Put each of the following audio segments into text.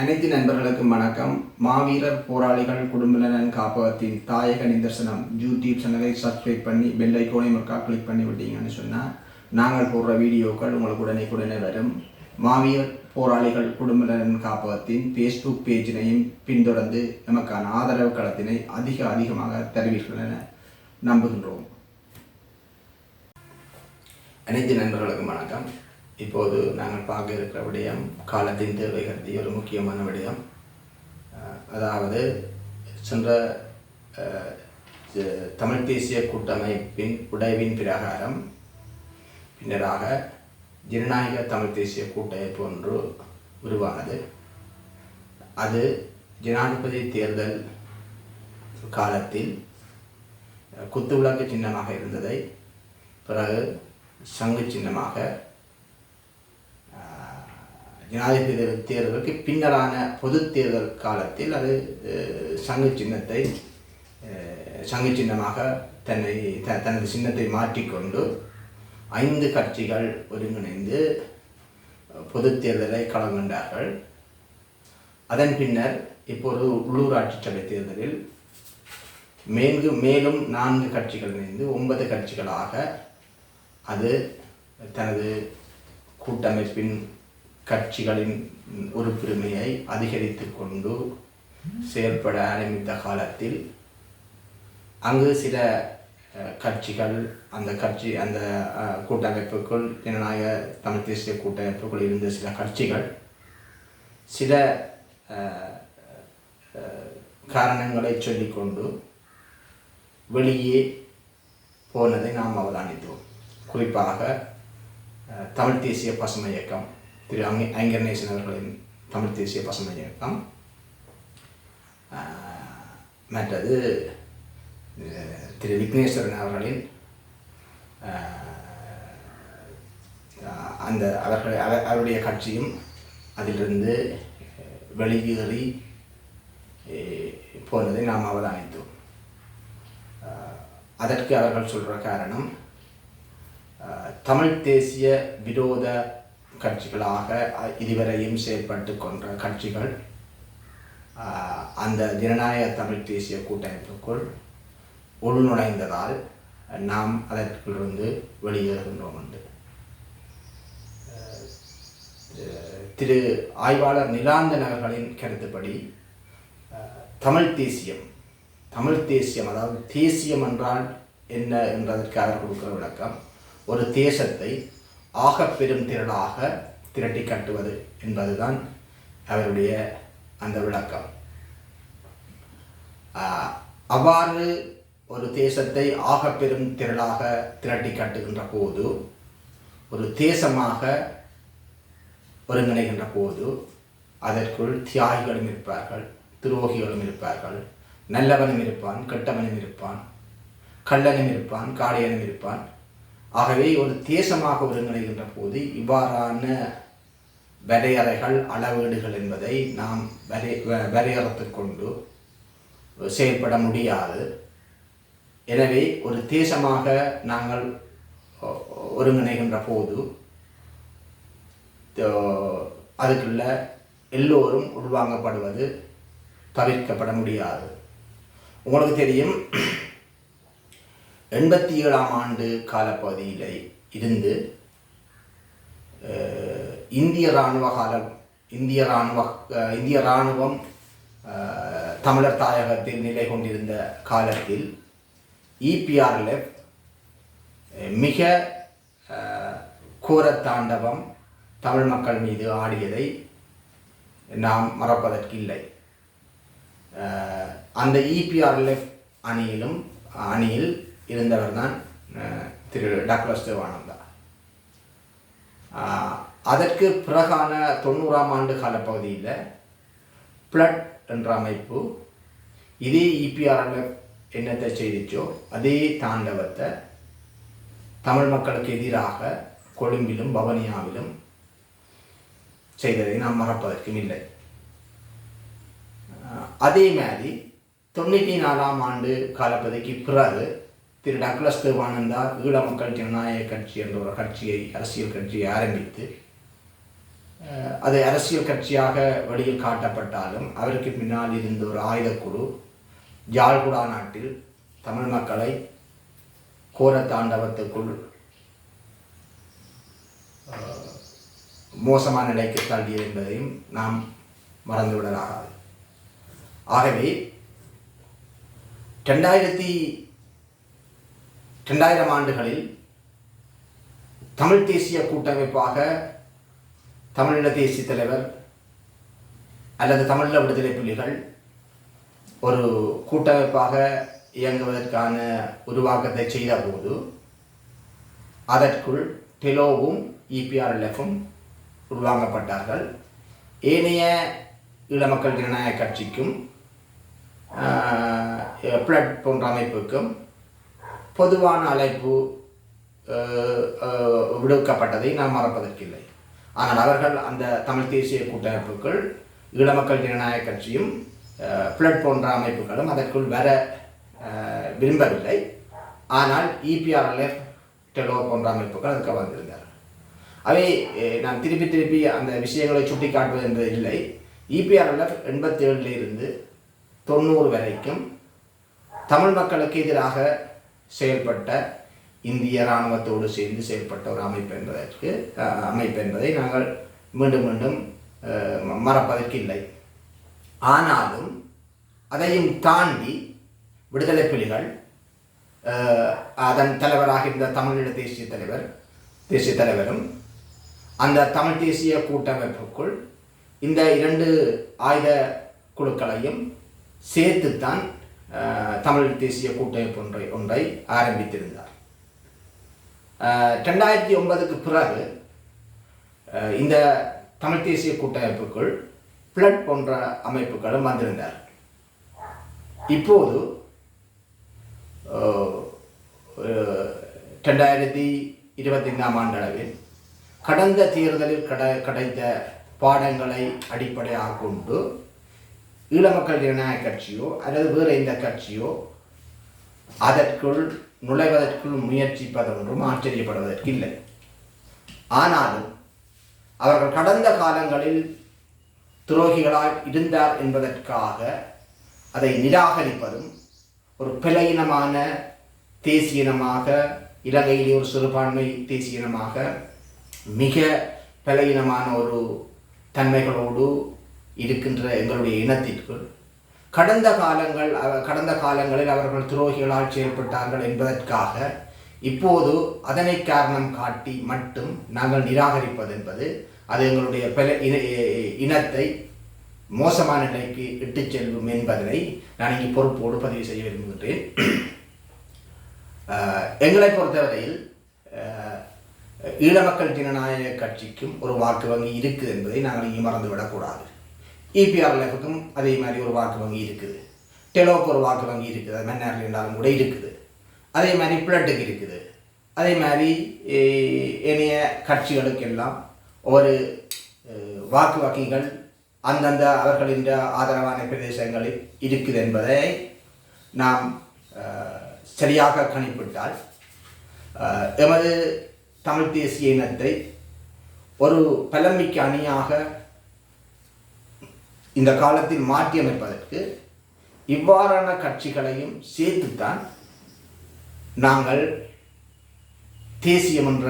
அனைத்து நண்பர்களுக்கும் வணக்கம். மாவீரர் போராளிகள் குடும்பநலன் காப்பகத்தின் தாயக நிதர்சனம் யூடியூப் சேனலை சப்ஸ்கிரைப் பண்ணி பெல் ஐக்கோனை ஒருக்கா கிளிக் பண்ணி விட்டீங்கன்னு சொன்னால் நாங்கள் போடுற வீடியோக்கள் உங்களுக்கு உடனே உடனே வரும். மாவீரர் போராளிகள் குடும்பநலன் காப்பகத்தின் ஃபேஸ்புக் பேஜினையும் பின்தொடர்ந்து நமக்கான ஆதரவு களத்தினை அதிக அதிகமாக தருவீர்கள் என நம்புகின்றோம். அனைத்து நண்பர்களுக்கும் வணக்கம். இப்போது நாங்கள் பார்க்க இருக்கிற விடயம் காலத்தின் தேவை கருதி ஒரு முக்கியமான விடயம். அதாவது சென்ற தமிழ் தேசிய கூட்டமைப்பின் உடைவின் பிரகாரம் பின்னராக ஜனநாயக தமிழ் தேசிய கூட்டமைப்பு ஒன்று உருவானது. அது ஜனாதிபதி தேர்தல் காலத்தில் குத்து குத்துவிளக்கு சின்னமாக இருந்ததை பிறகு சங்கு சின்னமாக ஜனாதிபதி தேர்தலுக்கு பின்னரான பொது தேர்தல் காலத்தில் அது சங்கு சின்னத்தை சங்கு சின்னமாக தன்னை த தனது சின்னத்தை மாற்றிக்கொண்டு ஐந்து கட்சிகள் ஒருங்கிணைந்து பொது தேர்தலை களங்கண்டார்கள் அதன் பின்னர் இப்போது உள்ளூராட்சி சபை தேர்தலில் மேலும் மேலும் நான்கு கட்சிகள் இணைந்து ஒன்பது கட்சிகளாக அது தனது கூட்டமைப்பின் கட்சிகளின் உறுப்புரிமையை அதிகரித்து கொண்டு செயல்பட ஆரம்பித்த காலத்தில் அங்கு சில கட்சிகள் அந்த கட்சி அந்த கூட்டமைப்புக்குள் ஜனநாயக தமிழ் தேசிய கூட்டமைப்புக்குள் இருந்த சில கட்சிகள் சில காரணங்களை சொல்லிக்கொண்டு வெளியே போனதை நாம் அவதானித்தோம். குறிப்பாக தமிழ் தேசிய பசுமை இயக்கம். திரு அங்கே ஐங்கர்நேசன் அவர்களின் தமிழ் தேசிய பசுமை இயக்கம் மற்றது திரு விக்னேஸ்வரன் அவர்களின் அந்த அவர்கள் அவர் அவருடைய கட்சியும் அதிலிருந்து வெளியேறி போனதை நாம் அவதானித்தோம். அதற்கு அவர்கள் சொல்கிற காரணம் தமிழ் தேசிய விரோத கட்சிகளாக இதுவரையும் செயற்பட்டு கொண்ட கட்சிகள் அந்த ஜனநாயக தமிழ் தேசிய கூட்டமைப்புக்குள் உள்நுழைந்ததால் நாம் அதற்குள்ளிருந்து வெளியேறுகின்றோம் என்று. திரு ஆய்வாளர் நிலாந்தன் அவர்களின் கருத்துப்படி தமிழ் தேசியம் தமிழ் தேசியம் அதாவது தேசியம் என்றால் என்ன என்றதற்கு அவர் கொடுக்கிற விளக்கம் ஒரு தேசத்தை ஆகப் பெரும் திரளாக திரட்டி கட்டுவது என்பதுதான் அவருடைய அந்த விளக்கம். அவ்வாறு ஒரு தேசத்தை ஆகப் பெரும் திரளாக திரட்டி கட்டுகின்ற போது ஒரு தேசமாக ஒருங்கிணைகின்ற போது அதற்குள் தியாகிகளும் இருப்பார்கள் துரோகிகளும் இருப்பார்கள். நல்லவனும் இருப்பான் கெட்டவனும் இருப்பான் கள்ளனும் இருப்பான் காடையனும் இருப்பான். ஆகவே ஒரு தேசமாக ஒருங்கிணைகின்ற போது இவ்வாறான வரையறைகள் அளவீடுகள் என்பதை நாம் வரை வ- கொண்டு செயல்பட முடியாது. எனவே ஒரு தேசமாக நாங்கள் ஒருங்கிணைகின்ற போது அதுக்குள்ள எல்லோரும் உள்வாங்கப்படுவது தவிர்க்கப்பட முடியாது. உங்களுக்கு தெரியும் எண்பத்தி ஏழாம் ஆண்டு காலப்பகுதியில் இருந்து இந்திய இராணுவ காலம் இந்திய இராணுவ இந்திய இராணுவம் தமிழர் தாயகத்தில் நிலை கொண்டிருந்த காலத்தில் இபிஆர்எல்எஃப் மிக கூரத்தாண்டவம் தமிழ் மக்கள் மீது ஆடியதை நாம் மறப்பதற்கு இல்லை அந்த இபிஆர்எல்எஃப் அணியிலும் அணியில் இருந்தவர் தான் திரு டாக்டர் தேவானந்தா. அதற்கு பிறகான தொண்ணூறாம் ஆண்டு காலப்பகுதியில் பிளட் என்ற அமைப்பு இதே இபிஆர்எல்எஃப் என்னத்தை செய்திச்சோ அதே தாண்டவத்தை தமிழ் மக்களுக்கு எதிராக கொழும்பிலும் பவனியாவிலும் செய்ததை நாம் மறப்பதற்கும் இல்லை. அதே மாதிரி தொண்ணூற்றி நாலாம் ஆண்டு காலப்பகுதிக்கு பிறகு திரு டக்ளஸ் தேவானந்தா ஈழ மக்கள் ஜனநாயக கட்சி என்ற ஒரு கட்சியை அரசியல் கட்சியை ஆரம்பித்து அது அரசியல் கட்சியாக வெளியில் காட்டப்பட்டாலும் அவருக்கு பின்னால் இருந்த ஒரு ஆயுதக்குழு ஜாழ்குடா நாட்டில் தமிழ் மக்களை கோர தாண்டவத்துக்குள் மோசமான நிலைக்கு தள்ளியது என்பதையும் நாம் மறந்துவிடலாகாது. ஆகவே ரெண்டாயிரத்தி ரெண்டாயிரம் ஆண்டுகளில் தமிழ் தேசிய கூட்டமைப்பாக தமிழீழ தேசிய தலைவர் அல்லது தமிழீழ விடுதலை புலிகள் ஒரு கூட்டமைப்பாக இயங்குவதற்கான உருவாக்கத்தை செய்தபோது அதற்குள் டெலோவும் இபிஆர்எல்எஃப்பும் உருவாக்கப்பட்டார்கள். ஏனைய ஈழ மக்கள் ஜனநாயக கட்சிக்கும் பிளட் போன்ற அமைப்புக்கும் பொதுவான அழைப்பு விடுக்கப்பட்டதை நாம் மறப்பதற்கில்லை. ஆனால் அவர்கள் அந்த தமிழ் தேசிய கூட்டமைப்புகள் ஈழமக்கள் ஜனநாயக கட்சியும் பிளட் போன்ற அமைப்புகளும் அதற்குள் வர விரும்பவில்லை. ஆனால் இபிஆர்எல்எஃப் டெலோ போன்ற அமைப்புகள் அதுக்கு வந்திருந்தார் அவை நான் திருப்பி திருப்பி அந்த விஷயங்களை சுட்டி காட்டுவது என்பது இல்லை இபிஆர்எல்எஃப் எண்பத்தி இருந்து தொண்ணூறு வரைக்கும் தமிழ் மக்களுக்கு எதிராக செயல்பட்ட இந்திய இராணுவத்தோடு சேர்ந்து செயல்பட்ட ஒரு அமைப்பு என்பதற்கு அமைப்பு என்பதை நாங்கள் மீண்டும் மீண்டும் மறப்பதற்கு இல்லை. ஆனாலும் அதையும் தாண்டி விடுதலை புலிகள் அதன் தலைவராக இருந்த தமிழீழ தேசிய தலைவர் தேசிய தலைவரும் அந்த தமிழ் தேசிய கூட்டமைப்புக்குள் இந்த இரண்டு ஆயுத குழுக்களையும் சேர்த்துத்தான் தமிழ் தேசிய கூட்டமைப்பு ஒன்றை ஒன்றை ஆரம்பித்திருந்தார். ரெண்டாயிரத்தி ஒன்பதுக்கு பிறகு இந்த தமிழ் தேசிய கூட்டமைப்புக்குள் பிளட் போன்ற அமைப்புகளும் வந்திருந்தார். இப்போது அஹ், அஹ், ரெண்டாயிரத்தி இருபத்தைந்தாம் ஆண்டளவில் கடந்த தேர்தலில் கட கிடைத்த பாடங்களை அடிப்படையாக கொண்டு ஈழமக்கள் ஜனநாயக கட்சியோ அல்லது வேறு எந்த கட்சியோ அதற்குள் நுழைவதற்குள் முயற்சிப்பதொன்றும் ஆச்சரியப்படுவதற்கு இல்லை. ஆனாலும் அவர்கள் கடந்த காலங்களில் துரோகிகளாய் இருந்தார் என்பதற்காக அதை நிராகரிப்பதும் ஒரு பிழையினமான தேசியினமாக இலங்கையிலே ஒரு சிறுபான்மை தேசியினமாக மிக பிழையினமான ஒரு தன்மைகளோடு இருக்கின்ற எங்களுடைய இனத்திற்குள் கடந்த காலங்கள் கடந்த காலங்களில் அவர்கள் துரோகிகளால் செயல்பட்டார்கள் என்பதற்காக இப்போது அதனை காரணம் காட்டி மட்டும் நாங்கள் நிராகரிப்பது என்பது அது எங்களுடைய பல இனத்தை மோசமான நிலைக்கு இட்டுச் செல்லும் என்பதனை நான் இங்கே பொறுப்போடு பதிவு செய்ய விரும்புகின்றேன். எங்களை பொறுத்தவரையில் ஈழமக்கள் ஜனநாயக கட்சிக்கும் ஒரு வாக்கு வங்கி இருக்குது என்பதை நாங்கள் இங்கு மறந்துவிடக்கூடாது இபிஆர்எஃப்க்கும் அதே மாதிரி ஒரு வாக்கு வங்கி இருக்குது. டெலோக்கு ஒரு வாக்கு வங்கி இருக்குது. அது மாதிரி இருந்தாலும் கூட இருக்குது. அதே மாதிரி பிளட்டுக்கு இருக்குது. அதே மாதிரி இணைய ஏனைய கட்சிகளுக்கெல்லாம் ஒரு வாக்கு வங்கிகள் அந்தந்த அவர்களின் ஆதரவான பிரதேசங்களில் இருக்குது என்பதை நாம் சரியாக கணிப்பிட்டால் எமது தமிழ் தேசிய இனத்தை ஒரு பலமிக்க அணியாக இந்த காலத்தில் மாற்றியமைப்பதற்கு இவ்வாறான கட்சிகளையும் சேர்த்துத்தான் நாங்கள் தேசியம் என்ற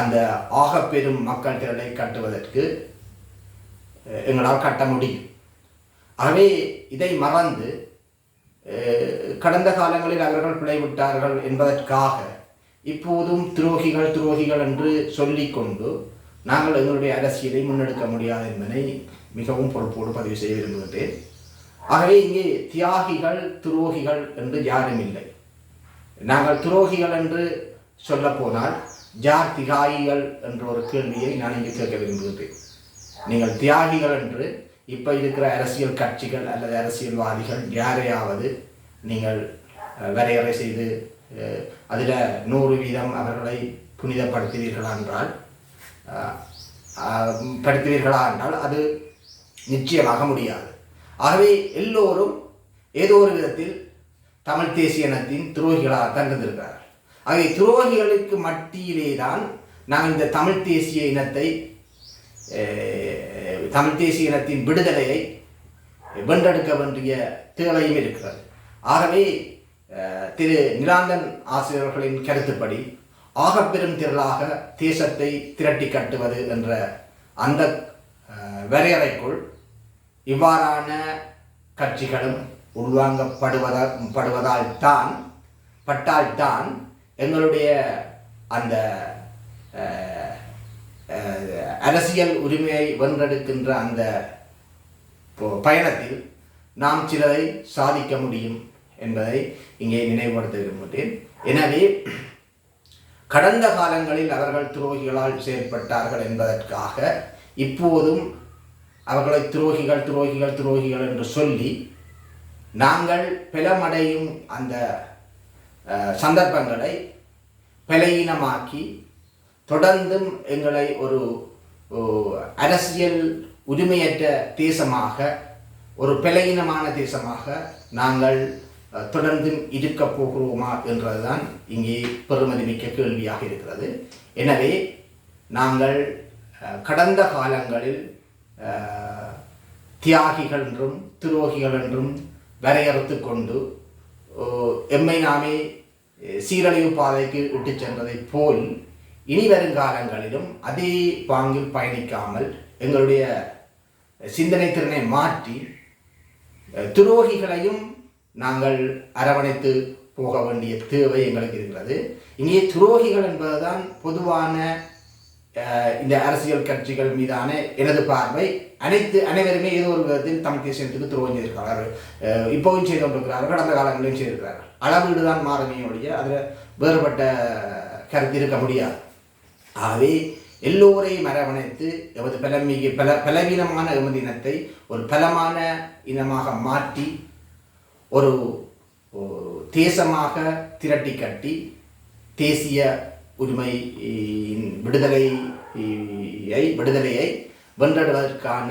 அந்த ஆகப்பெரும் மக்கள் திரளை கட்டுவதற்கு எங்களால் கட்ட முடியும். ஆகவே இதை மறந்து கடந்த காலங்களில் அவர்கள் பிழைவிட்டார்கள் என்பதற்காக இப்போதும் துரோகிகள் துரோகிகள் என்று சொல்லிக்கொண்டு நாங்கள் எங்களுடைய அரசியலை முன்னெடுக்க முடியாது என்பதை மிகவும் பொறுப்போடு பதிவு செய்ய விரும்புகின்றேன். ஆகவே இங்கே தியாகிகள் துரோகிகள் என்று யாரும் இல்லை நாங்கள் துரோகிகள் என்று சொல்லப்போனால் ஜார் தியாகிகள் என்ற ஒரு கேள்வியை நான் இங்கு கேட்க விரும்புகின்றேன். நீங்கள் தியாகிகள் என்று இப்போ இருக்கிற அரசியல் கட்சிகள் அல்லது அரசியல்வாதிகள் யாரையாவது நீங்கள் வரையறை செய்து அதில் நூறு வீதம் அவர்களை புனிதப்படுத்துவீர்களா என்றால் படுத்துவீர்களா என்றால் அது நிச்சயமாக முடியாது ஆகவே எல்லோரும் ஏதோ ஒரு விதத்தில் தமிழ் தேசிய இனத்தின் துரோகிகளாக தங்கிருந்திருக்கிறார்கள் ஆகவே துரோகிகளுக்கு மத்தியிலே தான் நாம் இந்த தமிழ் தேசிய இனத்தை தமிழ் தேசிய இனத்தின் விடுதலையை வென்றெடுக்க வேண்டிய தேவையும் இருக்கிறது. ஆகவே திரு நிலாந்தன் ஆசிரியர்களின் கருத்துப்படி ஆகப்பெரும் திரளாக தேசத்தை திரட்டி கட்டுவது என்ற அந்த வரையறைக்குள் இவ்வாறான கட்சிகளும் உள்வாங்கப்படுவதால் படுவதால் தான் பட்டால்தான் எங்களுடைய அந்த அரசியல் உரிமையை வென்றெடுக்கின்ற அந்த பயணத்தில் நாம் சிலரை சாதிக்க முடியும் என்பதை இங்கே நினைவுபடுத்த விரும்புகிறேன். எனவே கடந்த காலங்களில் அவர்கள் துரோகிகளால் செயல்பட்டார்கள் என்பதற்காக இப்போதும் அவர்களை துரோகிகள் துரோகிகள் துரோகிகள் என்று சொல்லி நாங்கள் பிளமடையும் அந்த சந்தர்ப்பங்களை பலகீனமாக்கி தொடர்ந்தும் எங்களை ஒரு அரசியல் உரிமையற்ற தேசமாக ஒரு பலகீனமான தேசமாக நாங்கள் தொடர்ந்தும் இருக்கப் போகிறோமா என்றதுதான் இங்கே பெருமதிமிக்க கேள்வியாக இருக்கிறது. எனவே நாங்கள் கடந்த காலங்களில் தியாகிகள் என்றும் துரோகிகள் என்றும் வரையறுத்து கொண்டு எம்மை நாமே சீரழிவு பாதைக்கு விட்டு சென்றதைப் போல் இனி வருங்காலங்களிலும் அதே பாங்கில் பயணிக்காமல் எங்களுடைய சிந்தனை திறனை மாற்றி துரோகிகளையும் நாங்கள் அரவணைத்து போக வேண்டிய தேவை எங்களுக்கு இருக்கிறது இங்கே துரோகிகள் என்பதுதான் பொதுவான இந்த அரசியல் கட்சிகள் மீதான எனது பார்வை. அனைத்து அனைவருமே ஏதோ ஒரு விதத்தில் தமிழ் தேசியத்துக்கு துரோகம் செய்திருக்கிறார்கள். இப்போவும் செய்து கொண்டிருக்கிறார்கள் கடந்த காலங்களிலும் செய்திருக்கிறார்கள். அளவீடு தான் மாறுமே ஒழிய அதில் வேறுபட்ட கருத்து இருக்க முடியாது. ஆகவே எல்லோரையும் அரவணைத்து எமது பலமிகு பல பலவீனமான எமது இனத்தை ஒரு பலமான இனமாக மாற்றி ஒரு தேசமாக திரட்டி கட்டி தேசிய உரிமை விடுதலையை விடுதலையை வென்றடுவதற்கான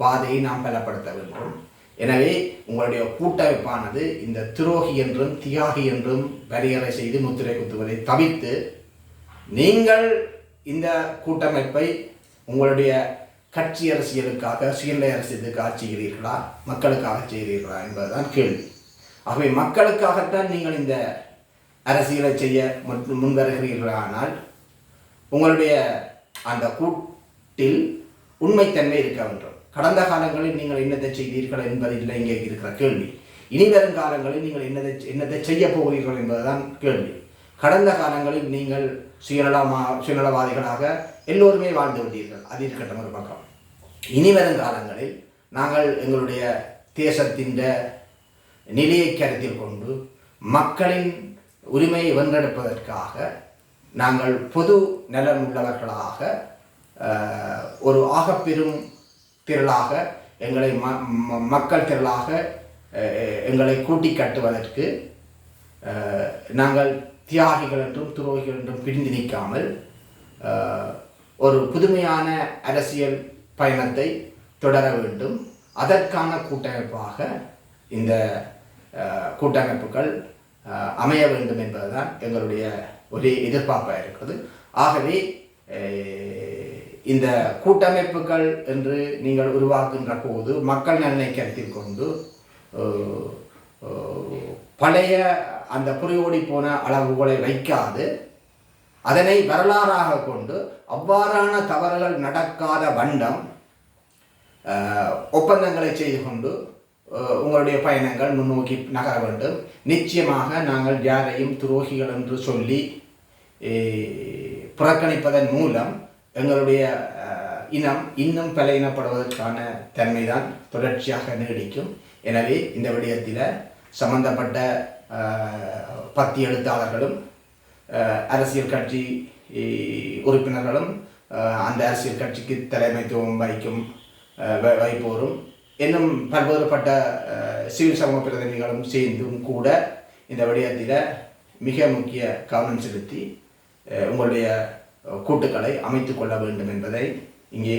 பாதையை நாம் பலப்படுத்த வேண்டும். எனவே உங்களுடைய கூட்டமைப்பானது இந்த துரோகி என்றும் தியாகி என்றும் வரையறை செய்து முத்திரை குத்துவதை தவிர்த்து நீங்கள் இந்த கூட்டமைப்பை உங்களுடைய கட்சி அரசியலுக்காக சுயநிலை அரசியலுக்காக செய்கிறீர்களா? மக்களுக்காக செய்கிறீர்களா என்பதுதான் கேள்வி. ஆகவே மக்களுக்காகத்தான் நீங்கள் இந்த அரசியலை செய்ய முன் முன்வருகிறீர்களானால் உங்களுடைய அந்த கூட்டில் உண்மைத்தன்மை இருக்க வேண்டும். கடந்த காலங்களில் நீங்கள் என்னத்தை செய்தீர்கள் என்பதில்லை இங்கே இருக்கிற கேள்வி. இனி வரும் காலங்களில் நீங்கள் என்னதை என்னத்தை செய்ய போகிறீர்கள் என்பதுதான் கேள்வி. கடந்த காலங்களில் நீங்கள் சுயநலமா சுயநலவாதிகளாக எல்லோருமே வாழ்ந்து விட்டீர்கள் அது இருக்கட்டும் ஒரு பக்கம். இனி வரும் காலங்களில் நாங்கள் எங்களுடைய தேசத்தின் நிலையை கருத்தில் கொண்டு மக்களின் உரிமையை வென்றெடுப்பதற்காக நாங்கள் பொது நலன் உள்ளவர்களாக ஒரு ஆகப்பெரும் திரளாக எங்களை ம ம- மக்கள் திரளாக எங்களை கூட்டி கட்டுவதற்கு நாங்கள் தியாகிகள் என்றும் துரோகிகள் என்றும் பிரிந்து நிற்காமல் ஒரு புதுமையான அரசியல் பயணத்தை தொடர வேண்டும். அதற்கான கூட்டமைப்பாக இந்த கூட்டமைப்புகள் அமைய வேண்டும் என்பதுதான் எங்களுடைய ஒரு எதிர்பார்ப்பாக இருக்கிறது. ஆகவே இந்த கூட்டமைப்புகள் என்று நீங்கள் உருவாக்குகின்ற போது மக்கள் நலனை கருத்தில் கொண்டு பழைய அந்த புரியோடி போன அளவுகளை வைக்காது. அதனை வரலாறாக கொண்டு அவ்வாறான தவறுகள் நடக்காத வண்ணம் ஒப்பந்தங்களை செய்து கொண்டு உங்களுடைய பயணங்கள் முன்னோக்கி நகர வேண்டும். நிச்சயமாக நாங்கள் யாரையும் துரோகிகள் என்று சொல்லி புறக்கணிப்பதன் மூலம் எங்களுடைய இனம் இன்னும் பலையினப்படுவதற்கான தன்மைதான் தொடர்ச்சியாக நீடிக்கும். எனவே இந்த விடயத்தில் சம்பந்தப்பட்ட பத்தி எழுத்தாளர்களும் அரசியல் கட்சி உறுப்பினர்களும் அந்த அரசியல் கட்சிக்கு தலைமைத்துவம் வகிக்கும் வ- வைப்போரும் இன்னும் பல்வேறுபட்ட சிவில் சமூக பிரதிநிதிகளும் சேர்ந்தும் கூட இந்த விடயத்தில் மிக முக்கிய கவனம் செலுத்தி உங்களுடைய கூட்டுக்களை அமைத்து கொள்ள வேண்டும் என்பதை இங்கே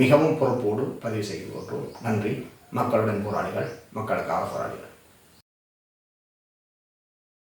மிகவும் பொறுப்போடு பதிவு செய்து கொண்டோம் நன்றி. மக்களுடன் போராளிகள் மக்களுக்காக போராளிகள்.